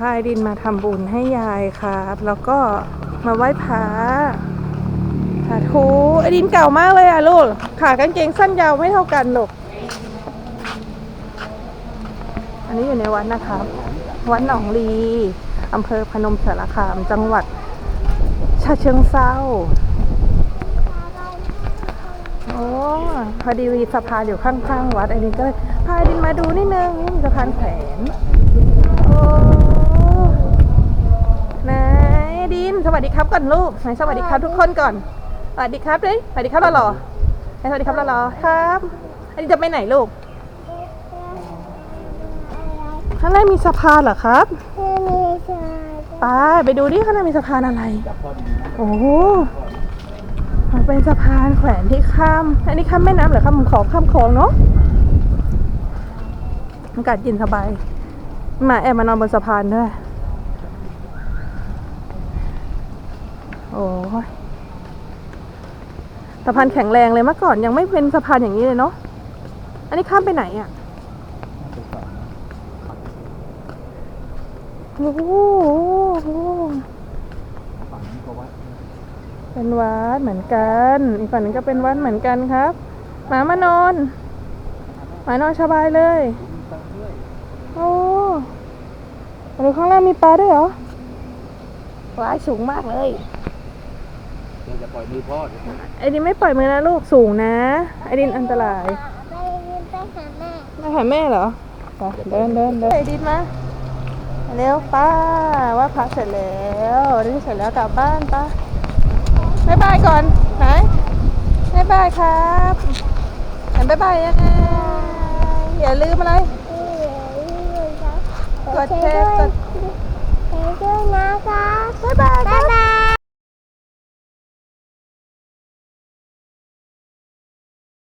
พายดินมาทำบุญให้ยายครับ แล้วก็มาไหว้พระสาธุไอ้ดินเก่ามากเลยอะลูก ขากางเกงสั้นยาวไม่เท่ากันลูกอันนี้อยู่ในวัดนะครับ วัดหนองลีอำเภอพนมสารคาม จังหวัดฉะเชิงเซาโอ้พอดีมีสะพานอยู่ข้างๆวัดไอ้ดินก็เลยพาไอ้ดินมาดูนิดนึงนี่มีสะพานแขวน สวัสดีครับก่อนลูกไหนสวัสดีครับทุกคนก่อน สวัสดีครับเลยสวัสดีครับหล่อๆไหนสวัสดีครับหล่อๆครับ อันนี้จะไปไหนลูก ข้างในมีสะพานเหรอครับไปไปดูดิข้างในมีสะพานอะไร โอ้โหมันเป็นสะพานแขวนที่ข้าม อันนี้ข้ามแม่น้ำเหรอข้ามขอข้ามคลองเนาะอากาศเย็นสบายหมาแอบมานอนบนสะพานด้วย โอ้ยสะพานแข็งแรงเลยเมื่อก่อนยังไม่เป็นสะพานอย่างนี้เลยเนาะ อันนี้ข้ามไปไหนอะ่ะโอ้โหเป็นวัดเหมือนกัน อีกฝั่งหนึงก็เป็นวัดเหมือนกันครับ หมามานอน หมานอนสบายเลย โอ้ดูข้างล่างมีปลาด้วยเหรอว้ายสูงมากเลย เดี๋ยวจะปล่อยมือพ่อเดี๋ยวผมไอ้ดินไม่ปล่อยมือนะลูกสูงนะ ไอ้ดินอันตรายไปยืนไปหาแม่มาหาแม่เหรอไปเดินเดินเดินไอ้ดินมาเร็วป้าว่าพักเสร็จแล้วนี่เสร็จแล้วกลับบ้านป้าบ๊ายบายก่อนไหนบ๊ายบายครับเห็นบ๊ายบายยังไงอย่าลืมอะไรนี่เลยนี่เลยครับกดแชร์กด